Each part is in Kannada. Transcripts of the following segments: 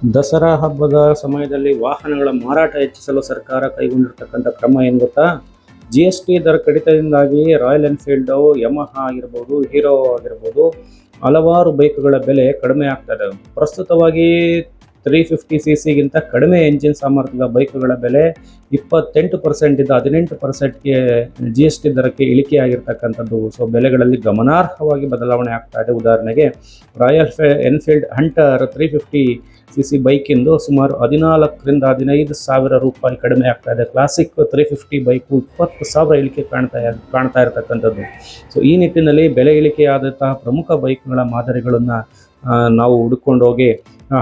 ದಸರಾ ಹಬ್ಬದ ಸಮಯದಲ್ಲಿ ವಾಹನಗಳ ಮಾರಾಟ ಹೆಚ್ಚಿಸಲು ಸರ್ಕಾರ ಕೈಗೊಂಡಿರ್ತಕ್ಕಂಥ ಕ್ರಮ ಏನು ಗೊತ್ತಾ? ಜಿ ಎಸ್ ಟಿ ದರ ಕಡಿತದಿಂದಾಗಿ ರಾಯಲ್ ಎನ್ಫೀಲ್ಡು ಯಮಹ ಆಗಿರ್ಬೋದು ಹೀರೋ ಆಗಿರ್ಬೋದು, ಹಲವಾರು ಬೈಕ್ಗಳ ಬೆಲೆ ಕಡಿಮೆ ಆಗ್ತದೆ ಪ್ರಸ್ತುತವಾಗಿ ತ್ರೀ ಫಿಫ್ಟಿ ಸಿ ಸಿಗಿಂತ ಕಡಿಮೆ ಎಂಜಿನ್ ಸಾಮರ್ಥ್ಯದ ಬೈಕ್ಗಳ ಬೆಲೆ ಇಪ್ಪತ್ತೆಂಟು ಪರ್ಸೆಂಟಿಂದ ಹದಿನೆಂಟು ಪರ್ಸೆಂಟ್ಗೆ ಜಿ ಎಸ್ ಟಿ ದರಕ್ಕೆ ಇಳಿಕೆ ಆಗಿರ್ತಕ್ಕಂಥದ್ದು ಸೊ ಬೆಲೆಗಳಲ್ಲಿ ಗಮನಾರ್ಹವಾಗಿ ಬದಲಾವಣೆ ಆಗ್ತಾ ಇದೆ. ಉದಾಹರಣೆಗೆ ರಾಯಲ್ ಫೆ Enfield Hunter three fifty C C ಬೈಕಿಂದು ಸುಮಾರು ಹದಿನಾಲ್ಕರಿಂದ ಹದಿನೈದು ಸಾವಿರ ರೂಪಾಯಿ ಕಡಿಮೆ ಆಗ್ತಾ ಇದೆ. ಕ್ಲಾಸಿಕ್ ತ್ರೀ ಫಿಫ್ಟಿ ಬೈಕು ಇಪ್ಪತ್ತು ಸಾವಿರ ಇಳಿಕೆ ಕಾಣ್ತಾ ಕಾಣ್ತಾ ಇರತಕ್ಕಂಥದ್ದು. ಸೊ ಈ ನಿಟ್ಟಿನಲ್ಲಿ ಬೆಲೆ ಇಳಿಕೆಯಾದಂತಹ ಪ್ರಮುಖ ಬೈಕ್ಗಳ ಮಾದರಿಗಳನ್ನು ನಾವು ಹುಡುಕೊಂಡು ಹೋಗಿ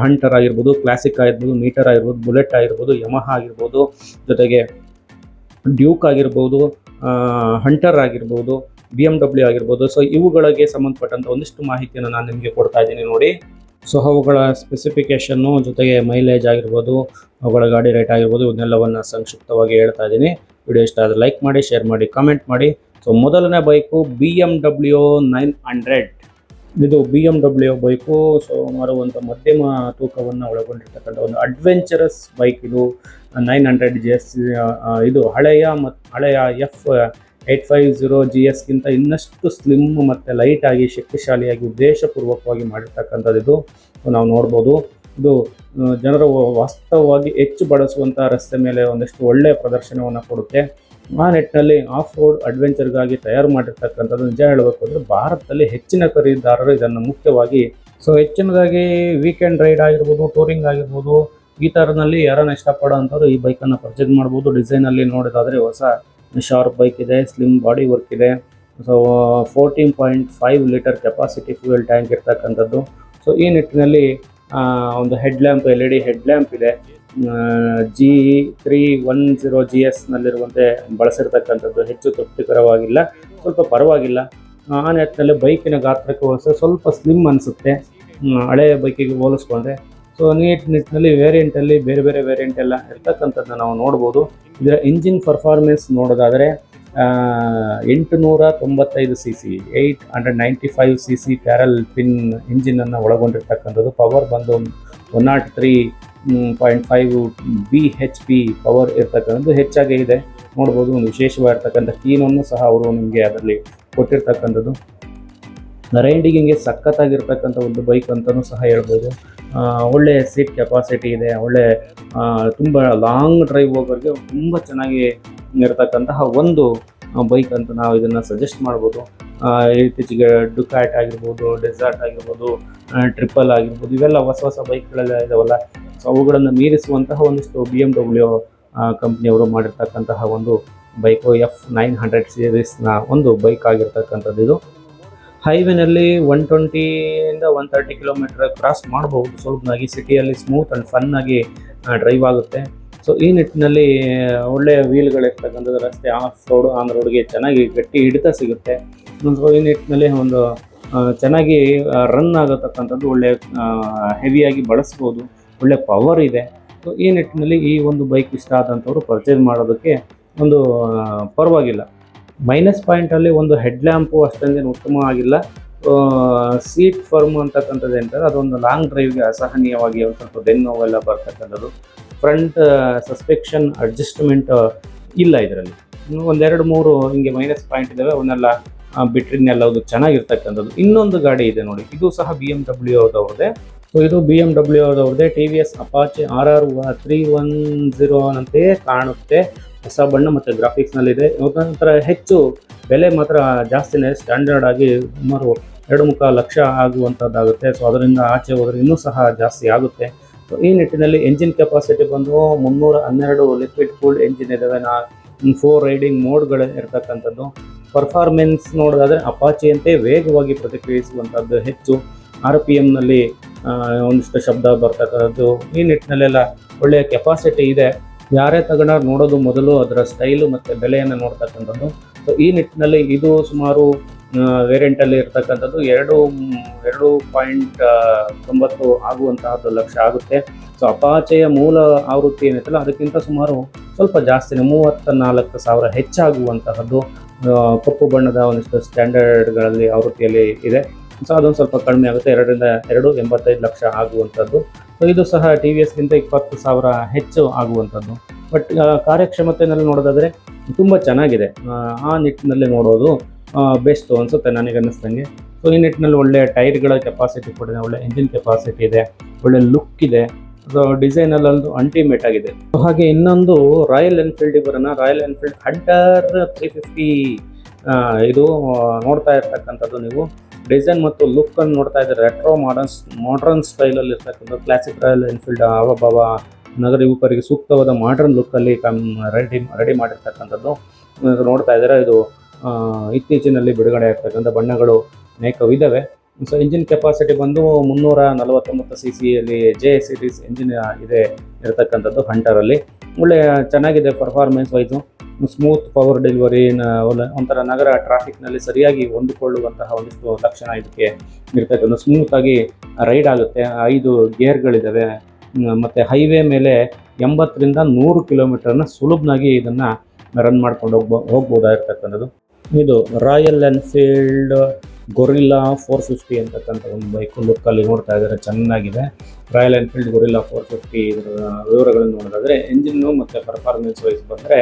ಹಂಟರ್ ಆಗಿರ್ಬೋದು ಕ್ಲಾಸಿಕ್ ಆಗಿರ್ಬೋದು ಮೀಟರ್ ಆಗಿರ್ಬೋದು ಬುಲೆಟ್ ಆಗಿರ್ಬೋದು ಯಮಹ ಆಗಿರ್ಬೋದು, ಜೊತೆಗೆ ಡ್ಯೂಕ್ ಆಗಿರ್ಬೋದು ಹಂಟರ್ ಆಗಿರ್ಬೋದು ಬಿ ಎಂ ಡಬ್ಲ್ಯೂ ಆಗಿರ್ಬೋದು. ಸೊ ಇವುಗಳಿಗೆ ಸಂಬಂಧಪಟ್ಟಂಥ ಒಂದಿಷ್ಟು ಮಾಹಿತಿಯನ್ನು ನಾನು ನಿಮಗೆ ಕೊಡ್ತಾ ಇದ್ದೀನಿ ನೋಡಿ. ಸೊ ಅವುಗಳ ಸ್ಪೆಸಿಫಿಕೇಷನ್ನು ಜೊತೆಗೆ ಮೈಲೇಜ್ ಆಗಿರ್ಬೋದು, ಅವುಗಳ ಗಾಡಿ ರೇಟ್ ಆಗಿರ್ಬೋದು, ಇವನ್ನೆಲ್ಲವನ್ನು ಸಂಕ್ಷಿಪ್ತವಾಗಿ ಹೇಳ್ತಾ ಇದ್ದೀನಿ. ವಿಡಿಯೋ ಇಷ್ಟ ಆದರೆ ಲೈಕ್ ಮಾಡಿ ಶೇರ್ ಮಾಡಿ ಕಾಮೆಂಟ್ ಮಾಡಿ. ಸೊ ಮೊದಲನೇ bike B M W nine hundred ಇದು ಬಿ ಎಂ ಡಬ್ಲ್ಯೂ ಬೈಕು ಸುಮಾರು ಒಂದು ಮಧ್ಯಮ ತೂಕವನ್ನು ಒಳಗೊಂಡಿರ್ತಕ್ಕಂಥ ಒಂದು ಅಡ್ವೆಂಚರಸ್ ಬೈಕ್ ಇದು. ನೈನ್ ಹಂಡ್ರೆಡ್ ಜಿ ಎಸ್ ಇದು ಹಳೆಯ ಮತ್ತು ಹಳೆಯ F eight five zero G ಎಸ್ಗಿಂತ ಇನ್ನಷ್ಟು ಸ್ಲಿಮ್ ಮತ್ತು ಲೈಟಾಗಿ ಶಕ್ತಿಶಾಲಿಯಾಗಿ, ಉದ್ದೇಶಪೂರ್ವಕವಾಗಿ ಮಾಡಿರ್ತಕ್ಕಂಥದ್ದು ಇದು. ನಾವು ನೋಡ್ಬೋದು. ಇದು ಜನರು ವಾಸ್ತವವಾಗಿ ಹೆಚ್ಚು ಬಳಸುವಂಥ ರಸ್ತೆ ಮೇಲೆ ಒಂದಷ್ಟು ಒಳ್ಳೆಯ ಪ್ರದರ್ಶನವನ್ನು ಕೊಡುತ್ತೆ. ಆ ನಿಟ್ಟಿನಲ್ಲಿ ಆಫ್ ರೋಡ್ ಅಡ್ವೆಂಚರ್ಗಾಗಿ ತಯಾರು ಮಾಡಿರ್ತಕ್ಕಂಥದ್ದು ನಿಜ ಹೇಳಬೇಕು ಅಂದರೆ ಭಾರತದಲ್ಲಿ ಹೆಚ್ಚಿನ ಖರೀದಿದಾರರು ಇದನ್ನು ಮುಖ್ಯವಾಗಿ ಸೊ ಹೆಚ್ಚಿನದಾಗಿ ವೀಕೆಂಡ್ ರೈಡ್ ಆಗಿರ್ಬೋದು ಟೂರಿಂಗ್ ಆಗಿರ್ಬೋದು, ಈ ಥರನಲ್ಲಿ ಯಾರನ್ನ ಇಷ್ಟಪಡೋ ಅಂಥವ್ರು ಈ ಬೈಕನ್ನು ಪರ್ಚೇಸ್ ಮಾಡ್ಬೋದು. ಡಿಸೈನಲ್ಲಿ ನೋಡೋದಾದರೆ ಹೊಸ ಶಾರ್ಪ್ ಬೈಕ್ ಇದೆ ಸ್ಲಿಮ್ ಬಾಡಿ ವರ್ಕ್ ಇದೆ. So fourteen point five litre capacity fuel tank ಇರ್ತಕ್ಕಂಥದ್ದು. ಸೊ ಈ ನಿಟ್ಟಿನಲ್ಲಿ ಒಂದು head lamp L E D head lamp ಇದೆ. G three one zero G ಎಸ್ನಲ್ಲಿರುವಂತೆ ಬಳಸಿರ್ತಕ್ಕಂಥದ್ದು ಹೆಚ್ಚು ತೃಪ್ತಿಕರವಾಗಿಲ್ಲ, ಸ್ವಲ್ಪ ಪರವಾಗಿಲ್ಲ. ಆ ನಿಟ್ಟಿನಲ್ಲಿ ಬೈಕಿನ ಗಾತ್ರಕ್ಕೆ ಹೋಲಿಸಿದ್ರೆ ಸ್ವಲ್ಪ ಸ್ಲಿಮ್ ಅನಿಸುತ್ತೆ. ಹಳೆಯ ಬೈಕಿಗೆ ಹೋಲಿಸ್ಕೊಂಡ್ರೆ ಸೊ ನೀಟ್ ನಿಟ್ಟಿನಲ್ಲಿ ವೇರಿಯಂಟಲ್ಲಿ ಬೇರೆ ಬೇರೆ ವೇರಿಯಂಟ್ ಎಲ್ಲ ಇರ್ತಕ್ಕಂಥದ್ದನ್ನ ನಾವು ನೋಡ್ಬೋದು. ಇದರ ಇಂಜಿನ್ ಪರ್ಫಾರ್ಮೆನ್ಸ್ ನೋಡೋದಾದರೆ ಎಂಟುನೂರ ತೊಂಬತ್ತೈದು C C eight hundred ninety five C C parallel twin ಇಂಜಿನನ್ನು ಒಳಗೊಂಡಿರ್ತಕ್ಕಂಥದ್ದು. ಪವರ್ ಬಂದು one naught three point five B H P power ಇರ್ತಕ್ಕಂಥದ್ದು ಹೆಚ್ಚಾಗಿ ಇದೆ. ನೋಡ್ಬೋದು, ಒಂದು ವಿಶೇಷವಾಗಿರ್ತಕ್ಕಂಥ ಕೀನನ್ನು ಸಹ ಅವರು ನಿಮಗೆ ಅದರಲ್ಲಿ ಕೊಟ್ಟಿರ್ತಕ್ಕಂಥದ್ದು. ರೈಡಿಂಗಿಗೆ ಸಖತ್ತಾಗಿರ್ತಕ್ಕಂಥ ಒಂದು ಬೈಕ್ ಅಂತಲೂ ಸಹ ಹೇಳ್ಬೋದು. ಒಳ್ಳೆ ಸೀಟ್ ಕೆಪಾಸಿಟಿ ಇದೆ, ಒಳ್ಳೆ ತುಂಬ ಲಾಂಗ್ ಡ್ರೈವ್ ಹೋಗೋರಿಗೆ ತುಂಬ ಚೆನ್ನಾಗಿ ಇರತಕ್ಕಂತಹ ಒಂದು ಬೈಕ್ ಅಂತ ನಾವು ಇದನ್ನು ಸಜೆಸ್ಟ್ ಮಾಡ್ಬೋದು. ಇತ್ತೀಚೆಗೆ ಡುಕ್ಯಾಟ್ ಆಗಿರ್ಬೋದು, ಡೆಸರ್ಟ್ ಆಗಿರ್ಬೋದು ಟ್ರಿಪಲ್ ಆಗಿರ್ಬೋದು, ಇವೆಲ್ಲ ಹೊಸ ಹೊಸ ಬೈಕ್ಗಳೆಲ್ಲ ಇದಾವಲ್ಲ. ಸೊ ಅವುಗಳನ್ನು ಮೀರಿಸುವಂತಹ ಒಂದಿಷ್ಟು ಬಿ ಎಂ ಡಬ್ಲ್ಯೂ ಕಂಪ್ನಿಯವರು ಮಾಡಿರ್ತಕ್ಕಂತಹ ಒಂದು ಬೈಕು ಎಫ್ ನೈನ್ ಹಂಡ್ರೆಡ್ ಸೀರೀಸ್ನ ಒಂದು ಬೈಕ್ ಆಗಿರ್ತಕ್ಕಂಥದ್ದು ಇದು. ಹೈವೇನಲ್ಲಿ ಒನ್ ಟ್ವೆಂಟಿಯಿಂದ ಒನ್ ತರ್ಟಿ ಕಿಲೋಮೀಟರ್ ಕ್ರಾಸ್ ಮಾಡಬಹುದು. ಸುಲಭವಾಗಿ ಸಿಟಿಯಲ್ಲಿ ಸ್ಮೂತ್ ಆ್ಯಂಡ್ ಫನ್ನಾಗಿ ಡ್ರೈವ್ ಆಗುತ್ತೆ. ಸೊ ಈ ನಿಟ್ಟಿನಲ್ಲಿ ಒಳ್ಳೆಯ ವೀಲ್ಗಳಿರ್ತಕ್ಕಂಥದ್ದು ರಸ್ತೆ ಆಫ್ ರೋಡು ಆನ್ ರೋಡ್ಗೆ ಚೆನ್ನಾಗಿ ಗಟ್ಟಿ ಹಿಡಿತ ಸಿಗುತ್ತೆ. ಈ ನಿಟ್ಟಿನಲ್ಲಿ ಒಂದು ಚೆನ್ನಾಗಿ ರನ್ ಆಗತಕ್ಕಂಥದ್ದು ಒಳ್ಳೆಯ ಹೆವಿಯಾಗಿ ಬಳಸ್ಬೋದು. ಒಳ್ಳೆ ಪವರ್ ಇದೆ. ಸೊ ಈ ನಿಟ್ಟಿನಲ್ಲಿ ಈ ಒಂದು ಬೈಕ್ ಇಷ್ಟ ಆದಂಥವ್ರು ಪರ್ಚೇಸ್ ಮಾಡೋದಕ್ಕೆ ಒಂದು ಪರವಾಗಿಲ್ಲ. ಮೈನಸ್ ಪಾಯಿಂಟಲ್ಲಿ ಒಂದು ಹೆಡ್ ಲ್ಯಾಂಪು ಅಷ್ಟೊಂದೇನು ಉತ್ತಮವಾಗಿಲ್ಲ. ಸೀಟ್ ಫರ್ಮ್ ಅಂತಕ್ಕಂಥದ್ದು ಏನಂತಾರೆ, ಅದೊಂದು ಲಾಂಗ್ ಡ್ರೈವ್ಗೆ ಅಸಹನೀಯವಾಗಿ ಒಂದು ಸ್ವಲ್ಪ ಬೆನ್ ನೋವೆಲ್ಲ ಬರ್ತಕ್ಕಂಥದ್ದು. ಫ್ರಂಟ್ ಸಸ್ಪೆಕ್ಷನ್ ಅಡ್ಜಸ್ಟ್ಮೆಂಟ್ ಇಲ್ಲ ಇದರಲ್ಲಿ. ಒಂದೆರಡು ಮೂರು ಹಿಂಗೆ ಮೈನಸ್ ಪಾಯಿಂಟ್ ಇದ್ದಾವೆ ಅವನ್ನೆಲ್ಲ ಬಿಟ್ರಿನೆಲ್ಲ ಅದು ಚೆನ್ನಾಗಿರ್ತಕ್ಕಂಥದ್ದು. ಇನ್ನೊಂದು ಗಾಡಿ ಇದೆ ನೋಡಿ, ಇದು ಸಹ ಬಿ ಎಂ ಡಬ್ಲ್ಯೂ ಅವ್ರದ್ದೇ. ಸೊ ಇದು ಬಿ ಎಂ ಡಬ್ಲ್ಯೂ ಅವ್ರದ್ದೇ T V S Apache R R three one zero ಅಂತೆಯೇ ಕಾಣುತ್ತೆ. ಹೊಸ ಬಣ್ಣ ಮತ್ತು ಗ್ರಾಫಿಕ್ಸ್ನಲ್ಲಿದೆ ನಂತರ ಹೆಚ್ಚು ಬೆಲೆ ಮಾತ್ರ ಜಾಸ್ತಿನೇ ಸ್ಟ್ಯಾಂಡರ್ಡ್ ಆಗಿ ಸುಮಾರು ಎರಡು ಮುಖ ಲಕ್ಷ ಆಗುವಂಥದ್ದಾಗುತ್ತೆ. ಸೊ ಅದರಿಂದ ಆಚೆ ಹೋದರೆ ಇನ್ನೂ ಸಹ ಜಾಸ್ತಿ ಆಗುತ್ತೆ. ಸೊ ಈ ನಿಟ್ಟಿನಲ್ಲಿ ಎಂಜಿನ್ ಕೆಪಾಸಿಟಿ ಬಂದು ಮುನ್ನೂರ ಹನ್ನೆರಡು ಲಿಕ್ವಿಡ್ ಕೂಲ್ಡ್ ಎಂಜಿನ್ ಇದ್ದಾವೆ ನಾ ಫೋರ್ ರೈಡಿಂಗ್ ಮೋಡ್ಗಳು ಇರ್ತಕ್ಕಂಥದ್ದು. ಪರ್ಫಾರ್ಮೆನ್ಸ್ ನೋಡೋದಾದರೆ ಅಪಾಚಿಯಂತೆ ವೇಗವಾಗಿ ಪ್ರತಿಕ್ರಿಯಿಸುವಂಥದ್ದು ಹೆಚ್ಚು. ಆರ್ ಪಿ ಎಮ್ನಲ್ಲಿ ಒಂದಿಷ್ಟು ಶಬ್ದ ಬರ್ತಕ್ಕಂಥದ್ದು. ಈ ನಿಟ್ಟಿನಲ್ಲೆಲ್ಲ ಒಳ್ಳೆಯ ಕೆಪಾಸಿಟಿ ಇದೆ. ಯಾರೇ ತಗೊಂಡಾಗ ನೋಡೋದು ಮೊದಲು ಅದರ ಸ್ಟೈಲು ಮತ್ತು ಬೆಲೆಯನ್ನು ನೋಡ್ತಕ್ಕಂಥದ್ದು. ಸೊ ಈ ನಿಟ್ಟಿನಲ್ಲಿ ಇದು ಸುಮಾರು ವೇರಿಯಂಟಲ್ಲಿ ಇರ್ತಕ್ಕಂಥದ್ದು ಎರಡು ಎರಡು ಪಾಯಿಂಟ್ ತೊಂಬತ್ತು ಆಗುವಂತಹದ್ದು ಲಕ್ಷ ಆಗುತ್ತೆ. ಸೊ ಅಪಾಚೆಯ ಮೂಲ ಆವೃತ್ತಿ ಏನಿತ್ತಲ್ಲ, ಅದಕ್ಕಿಂತ ಸುಮಾರು ಸ್ವಲ್ಪ ಜಾಸ್ತಿನೇ ಮೂವತ್ತ ನಾಲ್ಕು ಸಾವಿರ ಹೆಚ್ಚಾಗುವಂತಹದ್ದು ಕಪ್ಪು ಬಣ್ಣದ ಒಂದಿಷ್ಟು ಸ್ಟ್ಯಾಂಡರ್ಡ್ಗಳಲ್ಲಿ ಆವೃತ್ತಿಯಲ್ಲಿ ಇದೆ. ಸೊ ಅದೊಂದು ಸ್ವಲ್ಪ ಕಡಿಮೆ ಆಗುತ್ತೆ ಎರಡರಿಂದ ಎರಡು ಎಂಬತ್ತೈದು ಲಕ್ಷ ಆಗುವಂಥದ್ದು. ಸೊ ಇದು ಸಹ ಟಿ ವಿ ಎಸ್ಗಿಂತ ಇಪ್ಪತ್ತು ಸಾವಿರ ಹೆಚ್ಚು ಆಗುವಂಥದ್ದು. ಬಟ್ ಕಾರ್ಯಕ್ಷಮತೆಯಲ್ಲಿ ನೋಡೋದಾದರೆ ತುಂಬ ಚೆನ್ನಾಗಿದೆ. ಆ, ನಿಟ್ಟಿನಲ್ಲಿ ನೋಡೋದು ಬೆಸ್ಟು ಅನಿಸುತ್ತೆ ನನಗೆ ಅನ್ನಿಸ್ದಂಗೆ. ಸೊ ಈ ನಿಟ್ಟಿನಲ್ಲಿ ಒಳ್ಳೆ ಟೈರ್ಗಳ ಕೆಪಾಸಿಟಿ ಕೂಡ ಒಳ್ಳೆ ಇಂಜಿನ್ ಕೆಪಾಸಿಟಿ ಇದೆ ಒಳ್ಳೆ ಲುಕ್ ಇದೆ. ಸೊ ಡಿಸೈನಲ್ಲೊಂದು ಅಲ್ಟಿಮೇಟ್ ಆಗಿದೆ. ಹಾಗೆ ಇನ್ನೊಂದು ರಾಯಲ್ ಎನ್ಫೀಲ್ಡಿಗೆ ಬರೋಣ. Royal Enfield Hunter three fifty ಇದು ನೋಡ್ತಾ ಇರ್ತಕ್ಕಂಥದ್ದು ನೀವು. ಡಿಸೈನ್ ಮತ್ತು ಲುಕ್ ಅನ್ನು ನೋಡ್ತಾ ಇದ್ದಾರೆ ರೆಟ್ರೋ ಮಾಡರ್ನ್ಸ್, ಮಾಡರ್ನ್ ಸ್ಟೈಲಲ್ಲಿ ಇರ್ತಕ್ಕಂಥ ಕ್ಲಾಸಿಕ್ ರಾಯಲ್ ಎನ್ಫೀಲ್ಡ್ ಆವಭಾವ ನಗರ ಯುವಕರಿಗೆ ಸೂಕ್ತವಾದ ಮಾಡರ್ನ್ ಲುಕ್ಕಲ್ಲಿ ಕಮ್ ರೆಡಿ ರೆಡಿ ಮಾಡಿರ್ತಕ್ಕಂಥದ್ದು. ನೋಡ್ತಾ ಇದ್ದಾರೆ ಇದು ಇತ್ತೀಚಿನಲ್ಲಿ ಬಿಡುಗಡೆ ಆಗ್ತಕ್ಕಂಥ ಬಣ್ಣಗಳು ಅನೇಕವಿದ್ದಾವೆ ಸೊ ಇಂಜಿನ್ ಕೆಪಾಸಿಟಿ ಬಂದು ಮುನ್ನೂರ ನಲವತ್ತೊಂಬತ್ತು ಸಿ ಸಿಯಲ್ಲಿ ಜೆ ಸಿರೀಸ್ ಇಂಜಿನ್ ಇದೆ ಇರತಕ್ಕಂಥದ್ದು ಹಂಟರಲ್ಲಿ ಒಳ್ಳೆ ಚೆನ್ನಾಗಿದೆ performance wise smooth power delivery ಒಂಥರ ನಗರ ಟ್ರಾಫಿಕ್ನಲ್ಲಿ ಸರಿಯಾಗಿ ಹೊಂದಿಕೊಳ್ಳುವಂತಹ ಒಂದಿಷ್ಟು ಲಕ್ಷಣ ಇದಕ್ಕೆ ಇರ್ತಕ್ಕಂಥ ಸ್ಮೂತಾಗಿ ರೈಡ್ ಆಗುತ್ತೆ. ಐದು ಗೇರ್ಗಳಿದ್ದಾವೆ ಮತ್ತು ಹೈವೇ ಮೇಲೆ ಎಂಬತ್ತರಿಂದ ನೂರು ಕಿಲೋಮೀಟರ್ನ ಸುಲಭನಾಗಿ ಇದನ್ನು ರನ್ ಮಾಡ್ಕೊಂಡು ಹೋಗ್ಬೋ ಹೋಗ್ಬೋದಾಗಿರ್ತಕ್ಕಂಥದ್ದು ಇದು Royal Enfield Guerrilla four fifty ಅಂತಕ್ಕಂಥ ಒಂದು ಬೈಕ್ ಲುಕ್ಕಲ್ಲಿ ನೋಡ್ತಾ ಇದ್ದಾರೆ. ಚೆನ್ನಾಗಿದೆ. Royal Enfield Guerrilla four fifty ಇದರ ವಿವರಗಳನ್ನು ನೋಡೋದಾದರೆ ಎಂಜಿನ್ನು ಮತ್ತು ಪರ್ಫಾರ್ಮೆನ್ಸ್ ವೈಸ್ ಬಂದರೆ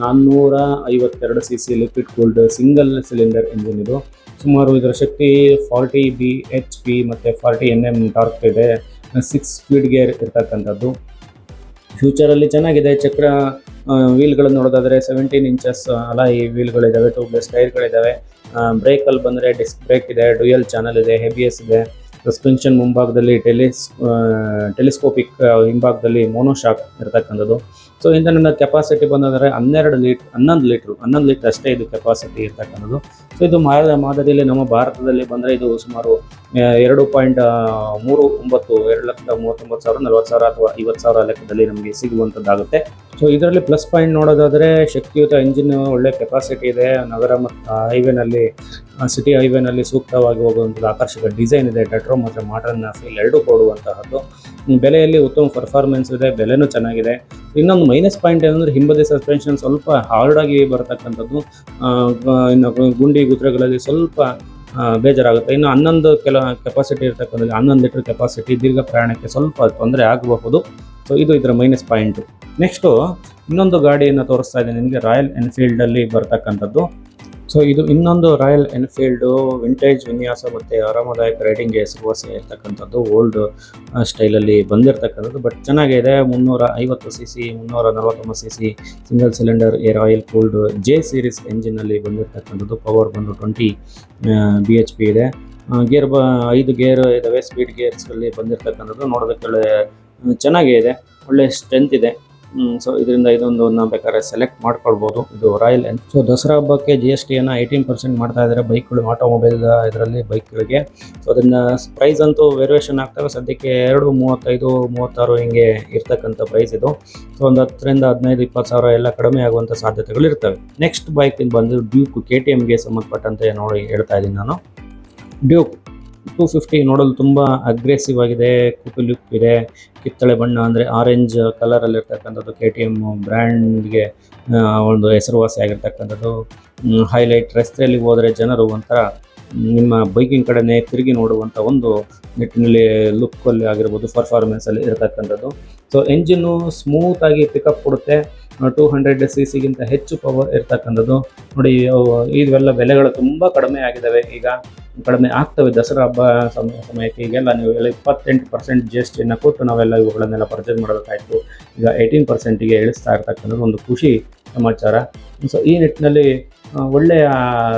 ನಾನ್ನೂರ ಐವತ್ತೆರಡು C C liquid cooled single cylinder engine ಇದು. ಸುಮಾರು ಇದರ ಶಕ್ತಿ ಫಾರ್ಟಿ ಬಿ ಎಚ್ ಪಿ ಮತ್ತು ಫಾರ್ಟಿ ಎನ್ ಎಂ ಟಾರ್ಕ್ ಇದೆ. ಸಿಕ್ಸ್ ಸ್ಪೀಡ್ ಗೇರ್ ಇರ್ತಕ್ಕಂಥದ್ದು. ಫ್ಯೂಚರಲ್ಲಿ ಚೆನ್ನಾಗಿದೆ. ಚಕ್ರ ವೀಲ್ಗಳನ್ನು ನೋಡೋದಾದರೆ ಸೆವೆಂಟೀನ್ ಇಂಚಸ್ ಅಲಾಯಿ ವೀಲ್ಗಳಿದ್ದಾವೆ ಟ್ಯೂಬ್ಲೆಸ್ ಟೈರ್ಗಳಿದ್ದಾವೆ ಬ್ರೇಕಲ್ಲಿ ಬಂದರೆ ಡಿಸ್ಕ್ ಬ್ರೇಕ್ ಇದೆ ಡ್ಯುಯಲ್ ಚಾನಲ್ ಇದೆ ಹೆಬಿಯಸ್ ಇದೆ. ಸಸ್ಪೆನ್ಷನ್ ಮುಂಭಾಗದಲ್ಲಿ ಟೆಲಿಸ್ ಟೆಲಿಸ್ಕೋಪಿಕ್ ಹಿಂಭಾಗದಲ್ಲಿ ಮೋನೋಶಾಕ್ ಇರತಕ್ಕಂಥದ್ದು. ಸೊ ಇಂದ ನನ್ನ ಕೆಪಾಸಿಟಿ ಬಂದರೆ ಹನ್ನೆರಡು ಲೀಟ್ ಹನ್ನೊಂದು ಲೀಟ್ರು ಹನ್ನೊಂದು ಲೀಟ್ರ್ ಅಷ್ಟೇ ಇದು ಕೆಪಾಸಿಟಿ ಇರ್ತಕ್ಕಂಥದ್ದು. ಸೊ ಇದು ಮಾದ ಮಾದರಿಯಲ್ಲಿ ನಮ್ಮ ಭಾರತದಲ್ಲಿ ಬಂದರೆ ಇದು ಸುಮಾರು ಎರಡು ಪಾಯಿಂಟ್ ಮೂರು, ಒಂಬತ್ತು, ಎರಡು ಲಕ್ಷದ ಮೂವತ್ತೊಂಬತ್ತು ಸಾವಿರ, ನಲ್ವತ್ತು ಸಾವಿರ ಅಥವಾ ಐವತ್ತು ಸಾವಿರ ಲೆಕ್ಕದಲ್ಲಿ ನಮಗೆ ಸಿಗುವಂಥದ್ದಾಗುತ್ತೆ. ಸೊ ಇದರಲ್ಲಿ ಪ್ಲಸ್ ಪಾಯಿಂಟ್ ನೋಡೋದಾದರೆ ಶಕ್ತಿಯುತ ಇಂಜಿನ್ ಒಳ್ಳೆ ಕೆಪಾಸಿಟಿ ಇದೆ. ನಗರ ಮತ್ತು ಹೈವೇನಲ್ಲಿ ಸಿಟಿ ಹೈವೇನಲ್ಲಿ ಸೂಕ್ತವಾಗಿ ಹೋಗುವಂಥದ್ದು ಆಕರ್ಷಕ ಡಿಸೈನ್ ಇದೆ. ಡೆಟ್ರೋ ಮತ್ತು ಮಾಡರ್ನ್ ಫೀಲ್ ಎರಡೂ ಕೊಡುವಂತಹದ್ದು. ಬೆಲೆಯಲ್ಲಿ ಉತ್ತಮ ಪರ್ಫಾರ್ಮೆನ್ಸ್ ಇದೆ. ಬೆಲೆನೂ ಚೆನ್ನಾಗಿದೆ. ಇನ್ನೊಂದು ಮೈನಸ್ ಪಾಯಿಂಟ್ ಏನಂದರೆ ಹಿಂಬದಿ ಸಸ್ಪೆನ್ಷನ್ ಸ್ವಲ್ಪ ಹಾರ್ಡಾಗಿ ಬರತಕ್ಕಂಥದ್ದು. ಇನ್ನು ಗುಂಡಿ ಗುದ್ರೆಗಳಲ್ಲಿ ಸ್ವಲ್ಪ ಬೇಜಾರಾಗುತ್ತೆ. ಇನ್ನು ಹನ್ನೊಂದು ಕೆಲ ಕೆಪಾಸಿಟಿ ಇರ್ತಕ್ಕಂಥದ್ದು ಹನ್ನೊಂದು ಲೀಟರ್ ಕೆಪಾಸಿಟಿ ದೀರ್ಘ ಪ್ರಯಾಣಕ್ಕೆ ಸ್ವಲ್ಪ ತೊಂದರೆ ಆಗಬಹುದು. ಸೊ ಇದು ಇದರ ಮೈನಸ್ ಪಾಯಿಂಟು ನೆಕ್ಸ್ಟು ಇನ್ನೊಂದು ಗಾಡಿಯನ್ನು ತೋರಿಸ್ತಾ ಇದ್ದೀನಿ. ನಿಮಗೆ ರಾಯಲ್ ಎನ್ಫೀಲ್ಡಲ್ಲಿ ಬರ್ತಕ್ಕಂಥದ್ದು. ಸೊ ಇದು ಇನ್ನೊಂದು ರಾಯಲ್ ಎನ್ಫೀಲ್ಡು ವಿಂಟೇಜ್ ವಿನ್ಯಾಸ ಮತ್ತು ಆರಾಮದಾಯಕ ರೈಡಿಂಗ್ಗೆ ಹೆಸರುವಾಸಿ ಇರ್ತಕ್ಕಂಥದ್ದು ಓಲ್ಡ್ ಸ್ಟೈಲಲ್ಲಿ ಬಂದಿರತಕ್ಕಂಥದ್ದು. ಬಟ್ ಚೆನ್ನಾಗಿದೆ. ಮುನ್ನೂರ ಐವತ್ತು ಸಿ ಸಿ ಮುನ್ನೂರ ನಲವತ್ತೊಂಬತ್ತು C C single cylinder air oil cooled J series ಎಂಜಿನಲ್ಲಿ ಬಂದಿರತಕ್ಕಂಥದ್ದು. ಪವರ್ ಬಂದು ಟ್ವೆಂಟಿ ಬಿ ಎಚ್ ಪಿ ಇದೆ. ಗೇರ್ ಬ, ಐದು ಗೇರ್ ಇದ್ದಾವೆ ಸ್ಪೀಡ್ ಗೇರ್ಸ್ಗಳಲ್ಲಿ ಬಂದಿರತಕ್ಕಂಥದ್ದು. ನೋಡೋದಕ್ಕೆ ಚೆನ್ನಾಗೇ ಇದೆ. ಒಳ್ಳೆ ಸ್ಟ್ರೆಂತ್ ಇದೆ. ಸೊ ಇದರಿಂದ ಇದೊಂದು ಬೇಕಾದ್ರೆ ಸೆಲೆಕ್ಟ್ ಮಾಡ್ಕೊಳ್ಬೋದು. ಇದು ರಾಯಲ್ ಎನ್ ಸೊ ದಸರಾ ಹಬ್ಬಕ್ಕೆ ಜಿ ಎಸ್ ಟಿಯನ್ನು ಏಯ್ಟೀನ್ ಪರ್ಸೆಂಟ್ ಮಾಡ್ತಾ ಇದ್ದಾರೆ ಬೈಕ್ಗಳು ಆಟೋಮೊಬೈಲ್ ಇದರಲ್ಲಿ ಬೈಕ್ಗಳಿಗೆ. ಸೊ ಅದರಿಂದ ಪ್ರೈಸ್ ಅಂತೂ ವೇರಿಯೇಷನ್ ಆಗ್ತವೆ. ಸದ್ಯಕ್ಕೆ ಎರಡು ಮೂವತ್ತೈದು, ಮೂವತ್ತಾರು ಹಿಂಗೆ ಇರ್ತಕ್ಕಂಥ ಪ್ರೈಸ್ ಇದು. ಸೊ ಒಂದು ಹತ್ತರಿಂದ ಹದಿನೈದು, ಇಪ್ಪತ್ತು ಸಾವಿರ ಎಲ್ಲ ಕಡಿಮೆ ಆಗುವಂಥ ಸಾಧ್ಯತೆಗಳು ಇರ್ತವೆ. ನೆಕ್ಸ್ಟ್ ಬೈಕ್ ಬಂದು ಡ್ಯೂಕ್ ಕೆ ಟಿ ಎಮ್ಗೆ ಸಂಬಂಧಪಟ್ಟಂತೆ ನೋಡಿ ಹೇಳ್ತಾ ಇದ್ದೀನಿ ನಾನು. ಡ್ಯೂಕ್ ಟೂ ಫಿಫ್ಟಿ ನೋಡಲು ತುಂಬ ಅಗ್ರೆಸಿವ್ ಆಗಿದೆ, ಕುಪಿ ಲುಕ್ ಇದೆ. ಕಿತ್ತಳೆ ಬಣ್ಣ ಅಂದರೆ ಆರೆಂಜ್ ಕಲರಲ್ಲಿರ್ತಕ್ಕಂಥದ್ದು ಕೆ ಟಿ ಎಂ ಬ್ರ್ಯಾಂಡ್ಗೆ ಒಂದು ಹೆಸರುವಾಸಿ ಆಗಿರ್ತಕ್ಕಂಥದ್ದು. ಹೈಲೈಟ್ ರಸ್ತೆಯಲ್ಲಿ ಹೋದರೆ ಜನರು ಒಂಥರ ನಿಮ್ಮ ಬೈಕಿಂಗ್ ಕಡೆನೇ ತಿರುಗಿ ನೋಡುವಂಥ ಒಂದು ನಿಟ್ಟಿನಲ್ಲಿ ಲುಕ್ಕಲ್ಲಿ ಆಗಿರ್ಬೋದು ಪರ್ಫಾರ್ಮೆನ್ಸಲ್ಲಿ ಇರತಕ್ಕಂಥದ್ದು. ಸೊ ಎಂಜಿನ್ನು ಸ್ಮೂತಾಗಿ ಪಿಕಪ್ ಕೊಡುತ್ತೆ. ಟೂ ಹಂಡ್ರೆಡ್ ಸಿ ಸಿಗಿಂತ ಹೆಚ್ಚು ಪವರ್ ಇರ್ತಕ್ಕಂಥದ್ದು. ನೋಡಿ ಇವೆಲ್ಲ ಬೆಲೆಗಳು ತುಂಬ ಕಡಿಮೆ ಆಗಿದ್ದಾವೆ ಈಗ. ಕಡಿಮೆ ಆಗ್ತವೆ ದಸರಾ ಹಬ್ಬ ಸಮಯ ಸಮಯಕ್ಕೆ ಈಗೆಲ್ಲ ನೀವು ಎಲ್ಲ ಇಪ್ಪತ್ತೆಂಟು ಪರ್ಸೆಂಟ್ ಜಿ ಎಸ್ ಟಿಯನ್ನು ಕೊಟ್ಟು ನಾವೆಲ್ಲ ಇವುಗಳನ್ನೆಲ್ಲ ಪರ್ಚೇಸ್ ಮಾಡಬೇಕಾಯಿತು ಈಗ ಏಯ್ಟೀನ್ ಪರ್ಸೆಂಟಿಗೆ ಇಳಿಸ್ತಾ ಇರ್ತಕ್ಕಂಥದ್ದು ಒಂದು ಖುಷಿ ಸಮಾಚಾರ. ಸೊ ಈ ನಿಟ್ಟಿನಲ್ಲಿ ಒಳ್ಳೆಯ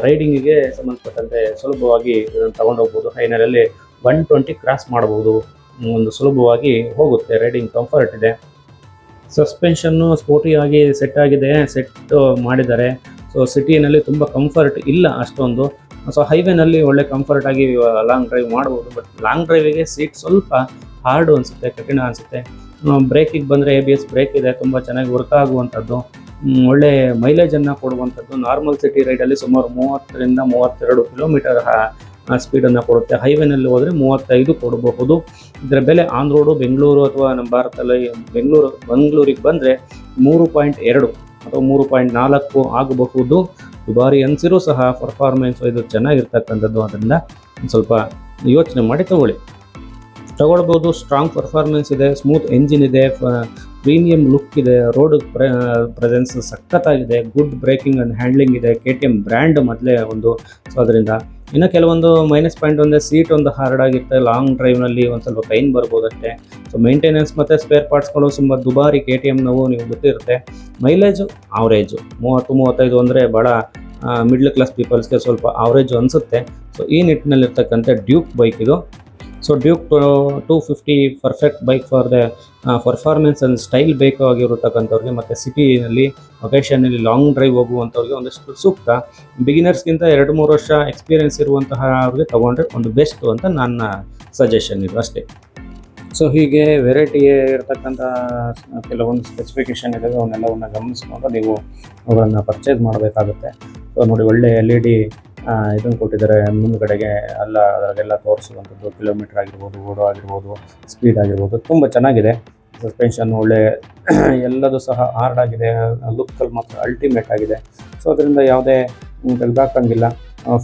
ರೈಡಿಂಗಿಗೆ ಸಂಬಂಧಪಟ್ಟಂತೆ ಸುಲಭವಾಗಿ ಇದನ್ನು ತಗೊಂಡೋಗ್ಬೋದು. ಫೈನಲಲ್ಲಿ ಒನ್ ಟ್ವೆಂಟಿ ಕ್ರಾಸ್ ಮಾಡ್ಬೋದು ಒಂದು ಸುಲಭವಾಗಿ ಹೋಗುತ್ತೆ ರೈಡಿಂಗ್ ಕಂಫರ್ಟ್ ಇದೆ. ಸಸ್ಪೆನ್ಷನ್ನು ಸ್ಪೋರ್ಟಿಯಾಗಿ ಸೆಟ್ ಆಗಿದೆ ಸೆಟ್ ಮಾಡಿದ್ದಾರೆ. ಸೊ ಸಿಟಿನಲ್ಲಿ ತುಂಬ ಕಂಫರ್ಟ್ ಇಲ್ಲ ಅಷ್ಟೊಂದು. ಸೊ ಹೈವೇನಲ್ಲಿ ಒಳ್ಳೆ ಕಂಫರ್ಟ್ ಆಗಿ ಲಾಂಗ್ ಡ್ರೈವ್ ಮಾಡ್ಬೋದು. ಬಟ್ ಲಾಂಗ್ ಡ್ರೈವಿಗೆ ಸೀಟ್ ಸ್ವಲ್ಪ ಹಾರ್ಡು ಅನಿಸುತ್ತೆ, ಕಠಿಣ ಅನಿಸುತ್ತೆ. ಬ್ರೇಕಿಗೆ ಬಂದರೆ ಎ ಬಿ ಎಸ್ ಬ್ರೇಕ್ ಇದೆ, ತುಂಬ ಚೆನ್ನಾಗಿ ವರ್ಕ್ ಆಗುವಂಥದ್ದು. ಒಳ್ಳೆ ಮೈಲೇಜನ್ನು ಕೊಡುವಂಥದ್ದು. ನಾರ್ಮಲ್ ಸಿಟಿ ರೈಡಲ್ಲಿ ಸುಮಾರು ಮೂವತ್ತರಿಂದ ಮೂವತ್ತೆರಡು ಕಿಲೋಮೀಟರ್ ಸ್ಪೀಡನ್ನು ಕೊಡುತ್ತೆ. ಹೈವೇನಲ್ಲಿ ಹೋದರೆ ಮೂವತ್ತೈದು ಕೊಡಬಹುದು. ಇದರ ಬೆಲೆ ಆನ್ ರೋಡು ಬೆಂಗಳೂರು ಅಥವಾ ನಮ್ಮ ಭಾರತದಲ್ಲಿ ಬೆಂಗಳೂರು ಬೆಂಗಳೂರಿಗೆ ಬಂದರೆ ಮೂರು ಪಾಯಿಂಟ್ ಎರಡು. ಅಥವಾ ಮೂರು ಪಾಯಿಂಟ್ ನಾಲ್ಕು ಆಗಬಹುದು. ದುಬಾರಿ ಅನಿಸಿರೂ ಸಹ ಪರ್ಫಾರ್ಮೆನ್ಸ್ ಇದು ಚೆನ್ನಾಗಿರ್ತಕ್ಕಂಥದ್ದು. ಅದರಿಂದ ಸ್ವಲ್ಪ ಯೋಚನೆ ಮಾಡಿ ತಗೊಳ್ಳಿ. ತಗೊಳ್ಬೋದು ಸ್ಟ್ರಾಂಗ್ ಪರ್ಫಾರ್ಮೆನ್ಸ್ ಇದೆ ಸ್ಮೂತ್ ಎಂಜಿನ್ ಇದೆ ಪ್ರೀಮಿಯಂ ಲುಕ್ ಇದೆ ರೋಡ್ ಪ್ರೆಸೆನ್ಸ್ ಸಖತ್ತಾಗಿದೆ ಗುಡ್ ಬ್ರೇಕಿಂಗ್ ಆ್ಯಂಡ್ ಹ್ಯಾಂಡ್ಲಿಂಗ್ ಇದೆ ಕೆ ಟಿ ಎಂ ಬ್ರ್ಯಾಂಡ್ ಮೊದಲೇ ಒಂದು. ಸೊ ಅದರಿಂದ ಇನ್ನು ಕೆಲವೊಂದು ಮೈನಸ್ ಪಾಯಿಂಟ್ ಒಂದೇ ಸೀಟ್ ಒಂದು ಹಾರ್ಡ್ ಆಗಿರುತ್ತೆ. ಲಾಂಗ್ ಡ್ರೈವ್ನಲ್ಲಿ ಒಂದು ಸ್ವಲ್ಪ ಪೈನ್ ಬರ್ಬೋದಷ್ಟೇ ಸೊ ಮೇಂಟೆನೆನ್ಸ್ ಮತ್ತು ಸ್ಪೇರ್ ಪಾರ್ಟ್ಸ್ಗಳು ತುಂಬ ದುಬಾರಿ ಕೆ ಟಿ ಎಮ್ನವು ನೀವು ಗೊತ್ತಿರುತ್ತೆ ಮೈಲೇಜು ಆವ್ರೇಜು ಮೂವತ್ತು, ಮೂವತ್ತೈದು ಅಂದರೆ ಭಾಳ ಮಿಡ್ಲ್ ಕ್ಲಾಸ್ ಪೀಪಲ್ಸ್ಗೆ ಸ್ವಲ್ಪ ಆವ್ರೇಜು ಅನಿಸುತ್ತೆ. ಸೊ ಈ ನಿಟ್ಟಿನಲ್ಲಿರ್ತಕ್ಕಂಥ ಡ್ಯೂಕ್ ಬೈಕ್ ಇದು so Duke two fifty perfect bike for the performance and style ಬೇಕಾಗಿರತಕ್ಕಂಥವ್ರಿಗೆ ಮತ್ತು ಸಿಟಿನಲ್ಲಿ ಒಕೇಶನಲ್ಲಿ ಲಾಂಗ್ ಡ್ರೈವ್ ಹೋಗುವಂಥವ್ರಿಗೆ ಒಂದಷ್ಟು ಸೂಕ್ತ. ಬಿಗಿನರ್ಸ್ಗಿಂತ ಎರಡು ಮೂರು ವರ್ಷ ಎಕ್ಸ್ಪೀರಿಯೆನ್ಸ್ ಇರುವಂತಹ ಅವ್ರಿಗೆ ತೊಗೊಂಡ್ರೆ ಒಂದು ಬೆಸ್ಟ್ ಅಂತ ನನ್ನ ಸಜೆಷನ್ ಇದು ಅಷ್ಟೇ. ಸೊ ಹೀಗೆ ವೆರೈಟಿ ಇರತಕ್ಕಂಥ ಕೆಲವೊಂದು ಸ್ಪೆಸಿಫಿಕೇಷನ್ ಇದ್ದಾವೆ ಅವನ್ನೆಲ್ಲವನ್ನು ಗಮನಿಸ್ಕೊಂಡು ನೀವು ಅವುಗಳನ್ನು ಪರ್ಚೇಸ್ ಮಾಡಬೇಕಾಗುತ್ತೆ. ಸೊ ನೋಡಿ ಒಳ್ಳೆ ಎಲ್ ಇ ಡಿ ಇದನ್ನು ಕೊಟ್ಟಿದ್ದಾರೆ. ಮುಂದ್ಗಡೆಗೆ ಎಲ್ಲ ಅದರಲ್ಲೆಲ್ಲ ತೋರಿಸುವಂಥದ್ದು ಕಿಲೋಮೀಟರ್ ಆಗಿರ್ಬೋದು, ಓಡೋ ಆಗಿರ್ಬೋದು ಸ್ಪೀಡ್ ಆಗಿರ್ಬೋದು, ತುಂಬ ಚೆನ್ನಾಗಿದೆ. ಸಸ್ಪೆನ್ಷನ್ ಒಳ್ಳೆ, ಎಲ್ಲದೂ ಸಹ ಹಾರ್ಡ್ ಆಗಿದೆ. ಲುಕ್ಕಲ್ಲಿ ಮಾತ್ರ ಅಲ್ಟಿಮೇಟ್ ಆಗಿದೆ. ಸೊ ಅದರಿಂದ ಯಾವುದೇ ತೆಗೆದಾಕಂಗಿಲ್ಲ.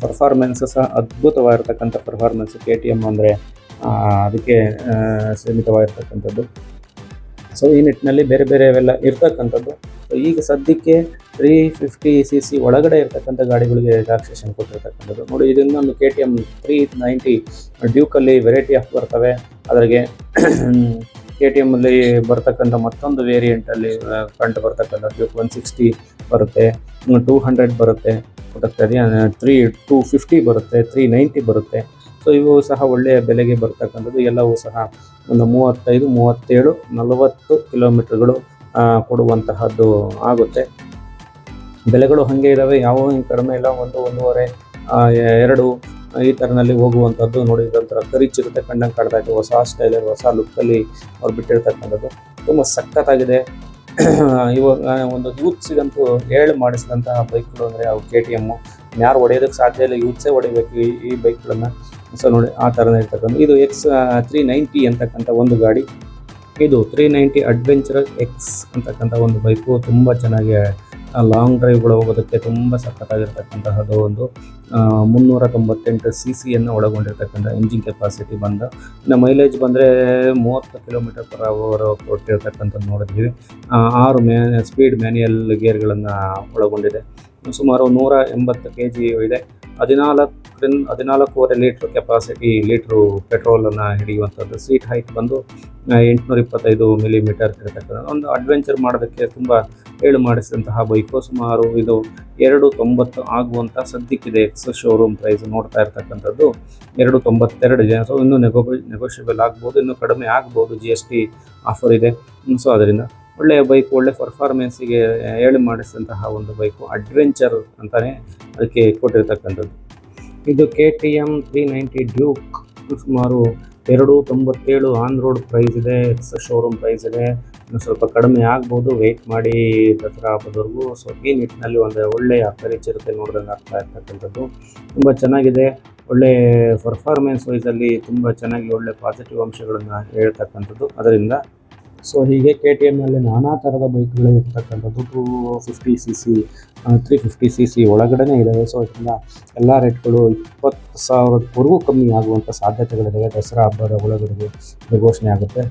ಪರ್ಫಾರ್ಮೆನ್ಸ್ ಸಹ ಅದ್ಭುತವಾಗಿರ್ತಕ್ಕಂಥ ಪರ್ಫಾರ್ಮೆನ್ಸ್ ಕೆ ಟಿ ಎಂ ಅಂದರೆ ಅದಕ್ಕೆ ಸೀಮಿತವಾಗಿರ್ತಕ್ಕಂಥದ್ದು. ಸೊ ಈ ನಿಟ್ಟಿನಲ್ಲಿ ಬೇರೆ ಬೇರೆ ಅವೆಲ್ಲ ಇರ್ತಕ್ಕಂಥದ್ದು. ಈಗ ಸದ್ಯಕ್ಕೆ ತ್ರೀ ಫಿಫ್ಟಿ ಸಿ ಸಿ ಒಳಗಡೆ ಇರ್ತಕ್ಕಂಥ ಗಾಡಿಗಳಿಗೆ ರಿಲ್ಯಾಕ್ಸೇಷನ್ ಕೊಟ್ಟಿರ್ತಕ್ಕಂಥದ್ದು. ನೋಡಿ ಇದನ್ನೊಂದು K T M three ninety ಡ್ಯೂಕಲ್ಲಿ variety of ಬರ್ತವೆ. ಅದ್ರಾಗೆ ಕೆ ಟಿ ಎಮ್ಮಲ್ಲಿ ಬರ್ತಕ್ಕಂಥ ಮತ್ತೊಂದು ವೇರಿಯಂಟಲ್ಲಿ ಕಂಡು ಬರ್ತಕ್ಕಂಥ ಡ್ಯೂಕ್ ಒನ್ ಸಿಕ್ಸ್ಟಿ ಬರುತ್ತೆ. ಟೂ ಹಂಡ್ರೆಡ್ ಬರುತ್ತೆ. ಗೊತ್ತಾಗ್ತದೆ ತ್ರೀ ಟೂ ಫಿಫ್ಟಿ ಬರುತ್ತೆ ತ್ರೀ ನೈಂಟಿ ಬರುತ್ತೆ. ಸೊ ಇವು ಸಹ ಒಳ್ಳೆಯ ಬೆಲೆಗೆ ಬರ್ತಕ್ಕಂಥದ್ದು. ಎಲ್ಲವೂ ಸಹ ಒಂದು ಮೂವತ್ತೈದು, ಮೂವತ್ತೇಳು, ನಲವತ್ತು ಕಿಲೋಮೀಟ್ರ್ಗಳು ಕೊಡುವಂತಹದ್ದು ಆಗುತ್ತೆ. ಬೆಲೆಗಳು ಹಾಗೆ ಇದ್ದಾವೆ ಯಾವ ಕಡಿಮೆ ಇಲ್ಲ. ಒಂದು ಒಂದೂವರೆ ಎರಡು ಈ ಥರನಲ್ಲಿ ಹೋಗುವಂಥದ್ದು ನೋಡಿ ಕರಿ ಕರಿಚಿರುತ್ತೆ ಕಂಡಂಗೆ ಕಾಡ್ತಾ ಇತ್ತು ಹೊಸ ಸ್ಟೈಲಲ್ಲಿ ಹೊಸ ಲುಕ್ಕಲ್ಲಿ ಅವ್ರು ಬಿಟ್ಟಿರ್ತಕ್ಕಂಥದ್ದು. ತುಂಬ ಸಖತ್ತಾಗಿದೆ. ಇವಾಗ ಒಂದು ಯೂತ್ಸಿಗಂತೂ ಹೇಳಿ ಮಾಡಿಸಿದಂತಹ ಬೈಕ್ಗಳು ಅಂದರೆ ಅವು ಕೆ ಟಿ ಎಮ್ಮು ಯಾರು ಹೊಡೆಯೋದಕ್ಕೆ ಸಾಧ್ಯ ಇಲ್ಲ, ಯೂತ್ಸೇ ಹೊಡಿಬೇಕು ಈ ಈ ಬೈಕ್ಗಳನ್ನು. ಸೊ ನೋಡಿ, ಆ ಥರನೇ ಇರ್ತಕ್ಕಂಥ ಇದು ಎಕ್ಸ್ ತ್ರೀ ನೈಂಟಿ ಅಂತಕ್ಕಂಥ ಒಂದು ಗಾಡಿ. ಇದು ತ್ರೀ ನೈಂಟಿ ಅಡ್ವೆಂಚರ್ ಎಕ್ಸ್ ಅಂತಕ್ಕಂಥ ಒಂದು ಬೈಕು. ತುಂಬ ಚೆನ್ನಾಗಿ ಲಾಂಗ್ ಡ್ರೈವ್ಗಳು ಹೋಗೋದಕ್ಕೆ ತುಂಬ ಸಖತ್ತಾಗಿರ್ತಕ್ಕಂತಹದ್ದು ಒಂದು ಮುನ್ನೂರ ತೊಂಬತ್ತೆಂಟು ಸಿ ಸಿಯನ್ನು ಒಳಗೊಂಡಿರ್ತಕ್ಕಂಥ ಇಂಜಿನ್ ಕೆಪಾಸಿಟಿ ಬಂದು. ಇನ್ನು ಮೈಲೇಜ್ ಬಂದರೆ ಮೂವತ್ತು ಕಿಲೋಮೀಟರ್ ಪರ್ ಅವರ್ ಕೊಟ್ಟಿರ್ತಕ್ಕಂಥದ್ದು ನೋಡಿದ್ವಿ. ಆರು ಮ್ಯಾ ಸ್ಪೀಡ್ ಮ್ಯಾನ್ಯಲ್ ಗೇರ್ಗಳನ್ನು ಒಳಗೊಂಡಿದೆ. ಸುಮಾರು ನೂರ ಎಂಬತ್ತು ಕೆ ಜಿ ಇದೆ. ಹದಿನಾಲ್ಕರಿಂದ ಹದಿನಾಲ್ಕೂವರೆ ಲೀಟ್ರ್ ಕೆಪಾಸಿಟಿ ಲೀಟ್ರು ಪೆಟ್ರೋಲನ್ನು ಹಿಡಿಯುವಂಥದ್ದು. ಸೀಟ್ ಹೈಟ್ ಬಂದು ಎಂಟುನೂರ ಇಪ್ಪತ್ತೈದು ಮಿಲಿಮೀಟರ್ ಇರತಕ್ಕಂಥ ಒಂದು ಅಡ್ವೆಂಚರ್ ಮಾಡೋದಕ್ಕೆ ತುಂಬ ಏಳು ಮಾಡಿಸಿದಂತಹ ಬೈಕು ಸುಮಾರು ಇದು ಎರಡು ತೊಂಬತ್ತು ಆಗುವಂಥ ಸದ್ಯಕ್ಕಿದೆ ಎಕ್ಸ್ ಶೋರೂಮ್ ಪ್ರೈಸ್ ನೋಡ್ತಾ ಇರ್ತಕ್ಕಂಥದ್ದು. ಎರಡು ತೊಂಬತ್ತೆರಡು ಇದೆ ಸೊ ಇನ್ನೂ ನೆಗೋ ನೆಗೋಷಿಯಬಲ್ ಆಗ್ಬೋದು, ಇನ್ನೂ ಕಡಿಮೆ ಆಗ್ಬೋದು ಜಿ ಎಸ್ ಟಿ ಆಫರ್ ಇದೆ. ಸೊ ಅದರಿಂದ ಒಳ್ಳೆಯ ಬೈಕ್, ಒಳ್ಳೆ ಪರ್ಫಾರ್ಮೆನ್ಸಿಗೆ ಹೇಳಿ ಮಾಡಿಸಿದಂತಹ ಒಂದು ಬೈಕು ಅಡ್ವೆಂಚರ್ ಅಂತಲೇ ಅದಕ್ಕೆ ಕೊಟ್ಟಿರ್ತಕ್ಕಂಥದ್ದು. ಇದು K T M three ninety Duke ಸುಮಾರು ಎರಡು ತೊಂಬತ್ತೇಳು ಆನ್ ರೋಡ್ ಪ್ರೈಸ್ ಇದೆ ಶೋರೂಮ್ ಪ್ರೈಸ್ ಇದೆ. ಇನ್ನು ಸ್ವಲ್ಪ ಕಡಿಮೆ ಆಗ್ಬೋದು ವೆಯ್ಟ್ ಮಾಡಿ ದಸರಾ ಹಬ್ಬದವರೆಗೂ. ಸೊ ಈ ನಿಟ್ಟಿನಲ್ಲಿ ಒಂದು ಒಳ್ಳೆಯ ಪರಿಚಯತೆ ನೋಡಿದಂಗೆ ಆಗ್ತಾ ಇರ್ತಕ್ಕಂಥದ್ದು. ತುಂಬ ಚೆನ್ನಾಗಿದೆ. ಒಳ್ಳೆ ಪರ್ಫಾರ್ಮೆನ್ಸ್ ವೈಸಲ್ಲಿ ತುಂಬ ಚೆನ್ನಾಗಿ ಒಳ್ಳೆ ಪಾಸಿಟಿವ್ ಅಂಶಗಳನ್ನು ಹೇಳ್ತಕ್ಕಂಥದ್ದು. ಅದರಿಂದ ಸೊ ಹೀಗೆ ಕೆ ಟಿ ಎಮ್ನಲ್ಲಿ ನಾನಾ ಥರದ ಬೈಕ್ಗಳು ಇರ್ತಕ್ಕಂಥದ್ದು two fifty C C three fifty C C ಒಳಗಡೆ ಇದ್ದಾವೆ ಸೊ ಇದರಿಂದ ಎಲ್ಲ ರೇಟ್ಗಳು ಇಪ್ಪತ್ತು ಸಾವಿರದವರೆಗೂ ಕಮ್ಮಿ ಆಗುವಂಥ ಸಾಧ್ಯತೆಗಳಿದ್ದಾವೆ ದಸರಾ ಹಬ್ಬದ ಒಳಗಡೆ ಘೋಷಣೆ ಆಗುತ್ತೆ.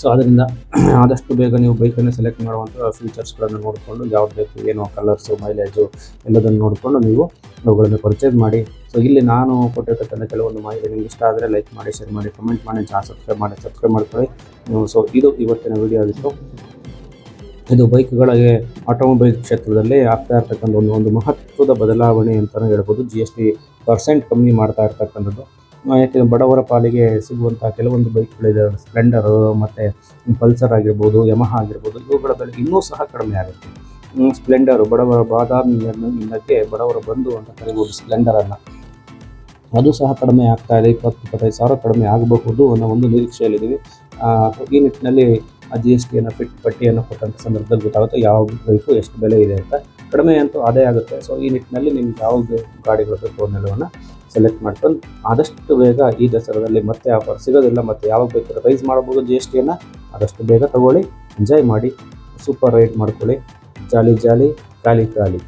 ಸೊ ಅದರಿಂದ ಆದಷ್ಟು ಬೇಗ ನೀವು ಬೈಕನ್ನು ಸೆಲೆಕ್ಟ್ ಮಾಡುವಂಥ ಫೀಚರ್ಸ್ಗಳನ್ನು ನೋಡಿಕೊಂಡು, ಯಾವ್ದು ಬೇಕು, ಏನು ಕಲರ್ಸು ಮೈಲೇಜು ಎಲ್ಲದನ್ನು ನೋಡಿಕೊಂಡು ನೀವು ಅವುಗಳನ್ನು ಪರ್ಚೇಸ್ ಮಾಡಿ. ಸೊ ಇಲ್ಲಿ ನಾನು ಕೊಟ್ಟಿರ್ತಕ್ಕಂಥ ಕೆಲವೊಂದು ಮಾಹಿತಿ ನಿಮ್ಗೆ ಇಷ್ಟ ಆದರೆ ಲೈಕ್ ಮಾಡಿ ಶೇರ್ ಮಾಡಿ ಕಮೆಂಟ್ ಮಾಡಿ ಚಾನಲ್ ಸಬ್ಸ್ಕ್ರೈಬ್ ಮಾಡಿ ಸಬ್ಸ್ಕ್ರೈಬ್ ಮಾಡ್ಕೊಳ್ಳಿ. ಸೊ ಇದು ಇವತ್ತಿನ ವಿಡಿಯೋ ಆಗಿತ್ತು. ಇದು ಬೈಕ್ಗಳಿಗೆ ಆಟೋಮೊಬೈಲ್ ಕ್ಷೇತ್ರದಲ್ಲಿ ಆಗ್ತಾ ಇರ್ತಕ್ಕಂಥ ಒಂದು ಒಂದು ಮಹತ್ವದ ಬದಲಾವಣೆ ಅಂತಲೇ ಹೇಳ್ಬೋದು. ಜಿ ಎಸ್ ಟಿ ಪರ್ಸೆಂಟ್ ಕಮ್ಮಿ ಮಾಡ್ತಾ ಇರ್ತಕ್ಕಂಥದ್ದು. ಬಡವರ ಪಾಲಿಗೆ ಸಿಗುವಂಥ ಕೆಲವೊಂದು ಬೈಕ್ಗಳಿದೆ ಸ್ಪ್ಲೆಂಡರು ಮತ್ತು ಪಲ್ಸರ್ ಆಗಿರ್ಬೋದು ಯಮಹ ಆಗಿರ್ಬೋದು, ಇವುಗಳ ಬೆಲೆ ಇನ್ನೂ ಸಹ ಕಡಿಮೆ ಆಗುತ್ತೆ. ಸ್ಪ್ಲೆಂಡರು ಬಡವರ ಬಾದಾಮಿಯನ್ನು ಇನ್ನಕ್ಕೆ ಬಡವರ ಬಂದು ಅಂತ ಕರಿಬೋದು ಸ್ಪ್ಲೆಂಡರನ್ನು ಅದು ಸಹ ಕಡಿಮೆ ಆಗ್ತಾ ಇದೆ, ಇಪ್ಪತ್ತು, ಇಪ್ಪತ್ತೈದು ಸಾವಿರ ಕಡಿಮೆ ಆಗಬಹುದು ಅನ್ನೋ ಒಂದು ನಿರೀಕ್ಷೆಯಲ್ಲಿದ್ದೀವಿ. ಈ ನಿಟ್ಟಿನಲ್ಲಿ ಆ ಜಿ ಎಸ್ ಟಿಯನ್ನು ಫಿಟ್ ಪಟ್ಟಿಯನ್ನು ಕೊಟ್ಟಂಥ ಸಂದರ್ಭದಲ್ಲಿ ಗೊತ್ತಾಗುತ್ತೆ ಯಾವ ಬೈಕು ಎಷ್ಟು ಬೆಲೆ ಇದೆ ಅಂತ. ಕಡಿಮೆ ಅಂತೂ ಅದೇ ಆಗುತ್ತೆ. ಸೊ ಈ ನಿಟ್ಟಿನಲ್ಲಿ ನಿಮ್ಗೆ ಯಾವುದು ಗಾಡಿಗಳು ಬೇಕು ಅನ್ನೋದನ್ನು ಸೆಲೆಕ್ಟ್ ಮಾಡ್ಕೊಂಡು ಆದಷ್ಟು ಬೇಗ ಈ ದಸರಾದಲ್ಲಿ ಮತ್ತೆ ಆಫರ್ ಸಿಗೋದಿಲ್ಲ ಮತ್ತು ಯಾವಾಗ ಬೇಕಾದ್ರೆ ರೈಸ್ ಮಾಡ್ಬೋದು ಜಿ ಎಸ್ ಟಿಯನ್ನು ಆದಷ್ಟು ಬೇಗ ತಗೊಳ್ಳಿ ಎಂಜಾಯ್ ಮಾಡಿ ಸೂಪರ್ ರೈಡ್ ಮಾಡ್ಕೊಳ್ಳಿ ಜಾಲಿ ಜಾಲಿ ಖಾಲಿ ಖಾಲಿ.